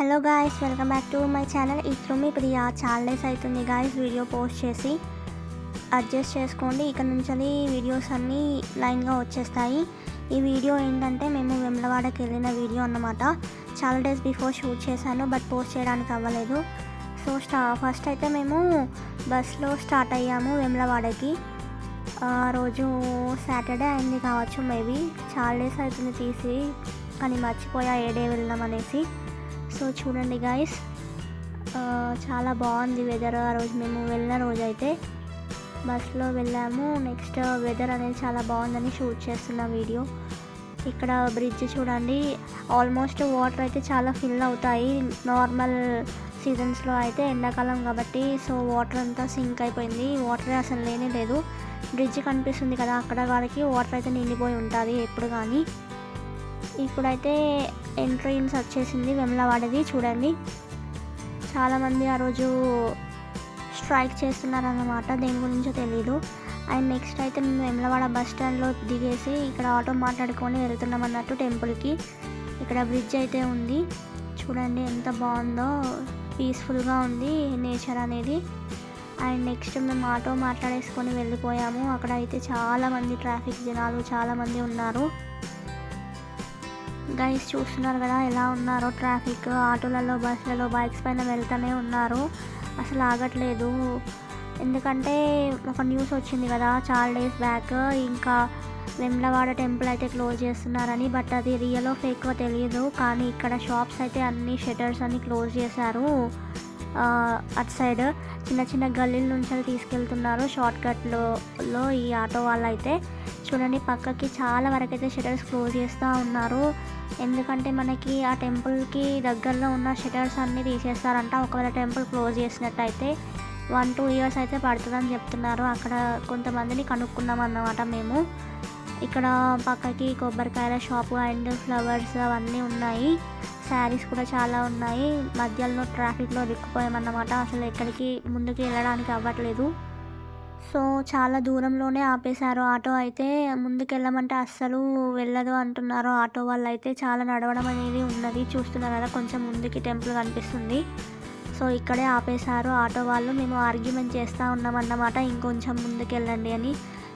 Hello guys welcome back to my channel ఇప్పుడు మీ ప్రియా చాలా డేస్ అవుతుంది గాయస్ వీడియో పోస్ట్ చేసి అడ్జస్ట్ చేసుకోండి. ఇక్కడ నుంచి వీడియోస్ అన్నీ లైన్గా వచ్చేస్తాయి. ఈ వీడియో ఏంటంటే మేము వెమ్లవాడకి వెళ్ళిన వీడియో అన్నమాట. చాలా డేస్ బిఫోర్ షూట్ చేశాను బట్ పోస్ట్ చేయడానికి అవ్వలేదు. సో స్టా ఫస్ట్ అయితే మేము బస్లో స్టార్ట్ అయ్యాము వెమ్లవాడకి. ఆ రోజు సాటర్డే అయింది కావచ్చు మేబీ చాలా డేస్ అవుతుంది తీసి కానీ మర్చిపోయా ఏ డే వెళ్దాం అనేసి. సో చూడండి గాయస్ చాలా బాగుంది వెదర్ ఆ రోజు మేము వెళ్ళిన రోజు అయితే బస్లో వెళ్ళాము. నెక్స్ట్ వెదర్ అనేది చాలా బాగుందని షూట్ చేస్తున్న వీడియో ఇక్కడ బ్రిడ్జ్ చూడండి. ఆల్మోస్ట్ వాటర్ అయితే చాలా ఫిల్ అవుతాయి. నార్మల్ సీజన్స్లో అయితే ఎండాకాలం కాబట్టి సో వాటర్ అంతా సింక్ అయిపోయింది. వాటర్ అసలు లేనే లేదు. బ్రిడ్జ్ కనిపిస్తుంది కదా అక్కడ వారికి వాటర్ అయితే నిండిపోయి ఉంటుంది ఎప్పుడు కానీ. ఇప్పుడైతే ఎంట్రీన్స్ వచ్చేసింది వెమ్లవాడది చూడండి. చాలామంది ఆ రోజు స్ట్రైక్ చేస్తున్నారన్నమాట దేని గురించో తెలీదు. అండ్ నెక్స్ట్ అయితే మేము వెమ్లవాడ బస్ స్టాండ్లో దిగేసి ఇక్కడ ఆటో మాట్లాడుకొని వెళ్తున్నాం అన్నట్టు టెంపుల్కి. ఇక్కడ బ్రిడ్జ్ అయితే ఉంది. చూడండి ఎంత బాగుందో పీస్ఫుల్గా ఉంది నేచర్ అనేది. అండ్ నెక్స్ట్ మేము ఆటో మాట్లాడేసుకొని వెళ్ళిపోయాము. అక్కడ అయితే చాలామంది ట్రాఫిక్ జనాలు చాలామంది ఉన్నారు. గైస్ చూస్తున్నారు కదా ఎలా ఉన్నారో? ట్రాఫిక్ ఆటోలలో బస్సులలో బైక్స్ పైన వెళ్తూనే ఉన్నారు. అసలు ఆగట్లేదు. ఎందుకంటే ఒక న్యూస్ వచ్చింది కదా చాలా డేస్ బ్యాక్ ఇంకా వెమ్లవాడ టెంపుల్ అయితే క్లోజ్ చేస్తున్నారని బట్ అది రియలో ఫేక్ తెలియదు కానీ ఇక్కడ షాప్స్ అయితే అన్ని షెటర్స్ అన్ని క్లోజ్ చేశారు. అటు సైడ్ చిన్న చిన్న గల్లీల నుంచి తీసుకెళ్తున్నారు షార్ట్ కట్లో లో ఈ ఆటో వాళ్ళు అయితే చూడండి పక్కకి చాలా వరకు అయితే షటర్స్ క్లోజ్ చేస్తూ ఉన్నారు. ఎందుకంటే మనకి ఆ టెంపుల్కి దగ్గరలో ఉన్న షటర్స్ అన్నీ తీసేస్తారంట. ఒకవేళ టెంపుల్ క్లోజ్ చేసినట్టయితే వన్ టూ ఇయర్స్ అయితే పడుతుందని చెప్తున్నారు. అక్కడ కొంతమందిని కనుక్కున్నాం అన్నమాట మేము. ఇక్కడ పక్కకి కొబ్బరికాయల షాపు అండ్ ఫ్లవర్స్ అవన్నీ ఉన్నాయి. శారీస్ కూడా చాలా ఉన్నాయి. మధ్యలో ట్రాఫిక్లో దిక్కుపోయామన్నమాట అసలు ఎక్కడికి ముందుకు వెళ్ళడానికి అవ్వట్లేదు. సో చాలా దూరంలోనే ఆపేశారు. ఆటో అయితే ముందుకెళ్ళమంటే అస్సలు వెళ్ళదు అంటున్నారు. ఆటో వాళ్ళు అయితే చాలా నడవడం అనేది ఉన్నది. చూస్తున్నారు కదా కొంచెం ముందుకి టెంపుల్ కనిపిస్తుంది. సో ఇక్కడే ఆపేశారు. ఆటో వాళ్ళు మేము ఆర్గ్యుమెంట్ చేస్తూ ఉన్నామన్నమాట. ఇంకొంచెం ముందుకెళ్ళండి అని.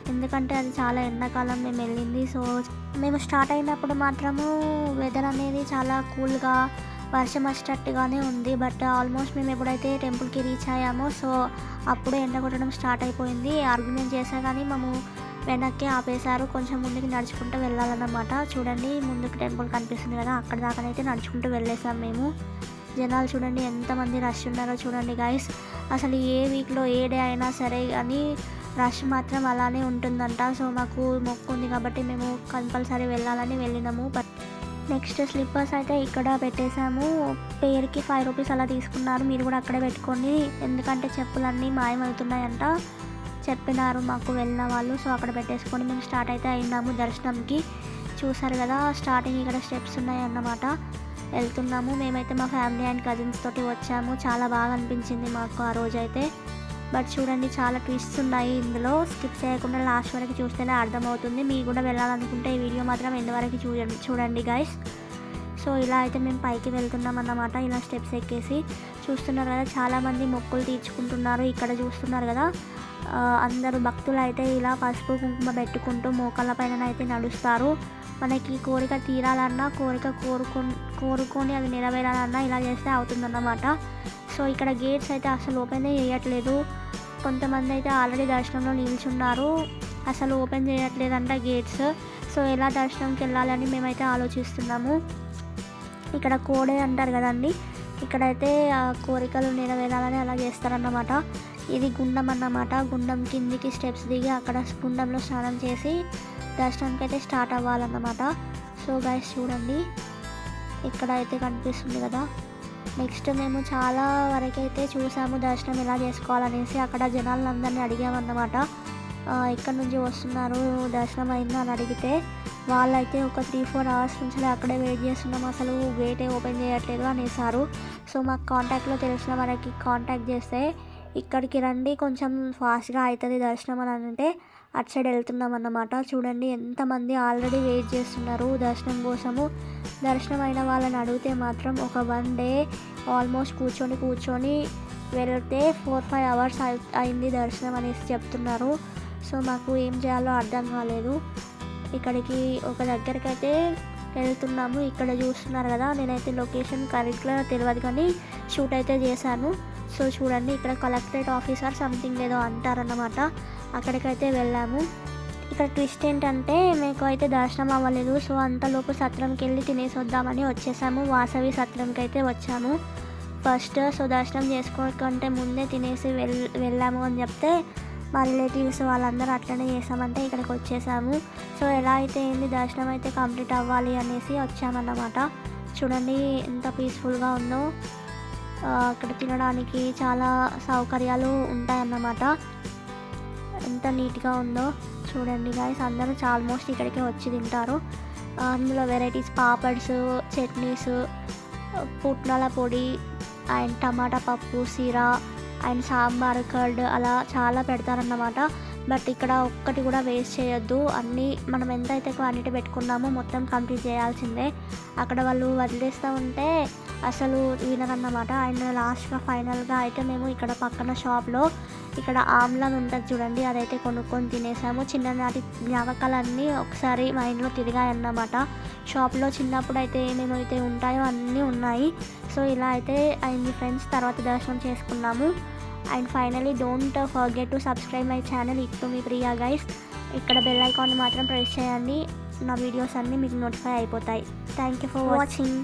ఎందుకంటే అది చాలా ఎండాకాలం మేము వెళ్ళింది. సో మేము స్టార్ట్ అయినప్పుడు మాత్రము వెదర్ అనేది చాలా కూల్గా వర్షం వచ్చేటట్టుగానే ఉంది. బట్ ఆల్మోస్ట్ మేము ఎప్పుడైతే టెంపుల్కి రీచ్ అయ్యామో సో అప్పుడు ఎండ కొట్టడం స్టార్ట్ అయిపోయింది. ఆర్గ్యుమెంట్ చేసా కానీ మేము వెనక్కి ఆపేశారు. కొంచెం ముందుకు నడుచుకుంటూ వెళ్ళాలన్నమాట. చూడండి ముందుకు టెంపుల్ కనిపిస్తుంది కదా అక్కడ దాకానైతే నడుచుకుంటూ వెళ్ళేసాం మేము. జనాలు చూడండి ఎంతమంది రష్ ఉన్నారో చూడండి గైస్ అసలు ఏ వీక్లో ఏ డే అయినా సరే కానీ రష్ మాత్రం అలానే ఉంటుందంట. సో మాకు మొక్కు ఉంది కాబట్టి మేము కంపల్సరీ వెళ్ళాలని వెళ్ళినాము. బట్ నెక్స్ట్ స్లిప్పర్స్ అయితే ఇక్కడ పెట్టేశాము. పేరుకి ఫైవ్ రూపీస్ అలా తీసుకున్నారు. మీరు కూడా అక్కడే పెట్టుకోండి. ఎందుకంటే చెప్పులన్నీ మాయమవుతున్నాయంట. చెప్పినారు మాకు వెళ్ళిన వాళ్ళు. సో అక్కడ పెట్టేసుకొని మేము స్టార్ట్ అయితే అయినాము దర్శనంకి. చూసారు కదా స్టార్టింగ్ ఇక్కడ స్టెప్స్ ఉన్నాయి అన్నమాట వెళ్తున్నాము. మేమైతే మా ఫ్యామిలీ అండ్ కజిన్స్ తోటి వచ్చాము. చాలా బాగా అనిపించింది మాకు ఆ రోజైతే. బట్ చూడండి చాలా ట్విస్ట్స్ ఉన్నాయి ఇందులో. స్కిప్ చేయకుండా లాస్ట్ వరకు చూస్తేనే అర్థమవుతుంది. మీరు కూడా వెళ్ళాలనుకుంటే ఈ వీడియో మాత్రం ఎంతవరకు చూడండి చూడండి గైస్ సో ఇలా అయితే మేము పైకి వెళ్తున్నాం అన్నమాట. ఇలా స్టెప్స్ ఎక్కేసి చూస్తున్నారు కదా చాలామంది మొక్కులు తీర్చుకుంటున్నారు. ఇక్కడ చూస్తున్నారు కదా అందరూ భక్తులు అయితే ఇలా పసుపు కుంకుమ పెట్టుకుంటూ మోకాళ్ళ పైన అయితే నడుస్తారు. మనకి కోరిక తీరాలన్నా కోరిక కోరుకు కోరుకొని అది నెరవేరాలన్నా ఇలా చేస్తే అవుతుందన్నమాట. సో ఇక్కడ గేట్స్ అయితే అసలు ఓపెన్ చేయట్లేదు. కొంతమంది అయితే ఆల్రెడీ దర్శనంలో నిల్చున్నారు. అసలు ఓపెన్ చేయట్లేదంట గేట్స్ సో ఎలా దర్శనంకి వెళ్ళాలని మేమైతే ఆలోచిస్తున్నాము. ఇక్కడ కోడే అంటారు కదండి. ఇక్కడైతే ఆ కోరికలు నెరవేరాలని అలా చేస్తారన్నమాట. ఇది గుండం అన్నమాట. గుండం కిందికి స్టెప్స్ దిగి అక్కడ గుండంలో స్నానం చేసి దర్శనానికి అయితే స్టార్ట్ అవ్వాలన్నమాట. సో గైస్ చూడండి. ఇక్కడ అయితే కనిపిస్తుంది కదా. నెక్స్ట్ మేము చాలా వరకైతే చూసాము దర్శనం ఎలా చేసుకోవాలనేసి. అక్కడ జనాలందరినీ అడిగామన్నమాట. ఎక్కడి నుంచి వస్తున్నారు దర్శనం అయిందా అని అడిగితే వాళ్ళైతే ఒక త్రీ ఫోర్ అవర్స్ నుంచి అక్కడే వెయిట్ చేస్తున్నాం అసలు గేటే ఓపెన్ చేయట్లేదు అనేసారు. సో మాకు కాంటాక్ట్లో తెలిసిన వరకు కాంటాక్ట్ చేస్తే ఇక్కడికి రండి కొంచెం ఫాస్ట్గా అవుతుంది దర్శనం అని అంటే అటు సైడ్ వెళ్తున్నాం అన్నమాట. చూడండి ఎంతమంది ఆల్రెడీ వెయిట్ చేస్తున్నారు దర్శనం కోసము. దర్శనం అయిన వాళ్ళని అడిగితే మాత్రం ఒక వన్ డే ఆల్మోస్ట్ కూర్చొని కూర్చొని వెళ్తే ఫోర్ ఫైవ్ అవర్స్ అయింది దర్శనం అనేసి చెప్తున్నారు. సో మాకు ఏం చేయాలో అర్థం కాలేదు. ఇక్కడికి ఒక దగ్గరికి అయితే వెళ్తున్నాము. ఇక్కడ చూస్తున్నారు కదా నేనైతే లొకేషన్ కరెక్ట్గా తెలియదు కానీ షూట్ అయితే చేశాను. సో చూడండి ఇక్కడ కలెక్టరేట్ ఆఫీసర్ సంథింగ్ ఏదో అంటారన్నమాట. అక్కడికైతే వెళ్ళాము. ఇక్కడ ట్విస్ట్ ఏంటంటే మీకు అయితే దర్శనం అవ్వలేదు. సో అంతలోపు సత్రంకి వెళ్ళి తినేసి వద్దామని వచ్చేసాము. వాసవి సత్రంకి అయితే వచ్చాము. ఫస్ట్ సో దర్శనం చేసుకోకంటే ముందే తినేసి వెళ్ వెళ్ళాము అని చెప్తే మా రిలేటివ్స్ వాళ్ళందరూ అట్లనే చేసామంటే ఇక్కడికి వచ్చేసాము. సో ఎలా అయితే ఏంది దర్శనం అయితే కంప్లీట్ అవ్వాలి అనేసి వచ్చామన్నమాట. చూడండి ఎంత పీస్ఫుల్గా ఉందో. అక్కడ తినడానికి చాలా సౌకర్యాలు ఉంటాయన్నమాట. ఎంత నీట్గా ఉందో చూడండి గాయస్ అందరూ ఆల్మోస్ట్ ఇక్కడికే వచ్చి తింటారు. అందులో వెరైటీస్ పాపడ్స్ చట్నీస్ పుట్నాల పొడి అండ్ టమాటా పప్పు సిరా అండ్ సాంబార్ కర్డ్ అలా చాలా పెడతారన్నమాట. బట్ ఇక్కడ ఒక్కటి కూడా వేస్ట్ చేయొద్దు. అన్నీ మనం ఎంత అయితే క్వాంటిటీ పెట్టుకున్నామో మొత్తం కంప్లీట్ చేయాల్సిందే. అక్కడ వాళ్ళు వదిలేస్తూ ఉంటే అసలు వినరన్నమాట అండ్ లాస్ట్గా ఫైనల్గా అయితే మేము ఇక్కడ పక్కన షాప్లో ఇక్కడ ఆమ్లాన్ ఉంటుంది చూడండి అదైతే కొనుక్కొని తినేసాము. చిన్ననాటి జ్ఞాపకాలన్నీ ఒకసారి మైండ్లో తిరిగాయన్నమాట. షాప్లో చిన్నప్పుడు అయితే ఏమేమైతే ఉంటాయో అన్నీ ఉన్నాయి. సో ఇలా అయితే అయింది ఫ్రెండ్స్ తర్వాత దర్శనం చేసుకున్నాము. And finally don't forget to subscribe my channel ఇట్టు మీ ప్రియా గైస్. ఇక్కడ బెల్ ఐకాన్ మాత్రం ప్రెస్ చేయండి నా వీడియోస్ అన్నీ మీకు నోటిఫై అయిపోతాయి. Thank you for watching.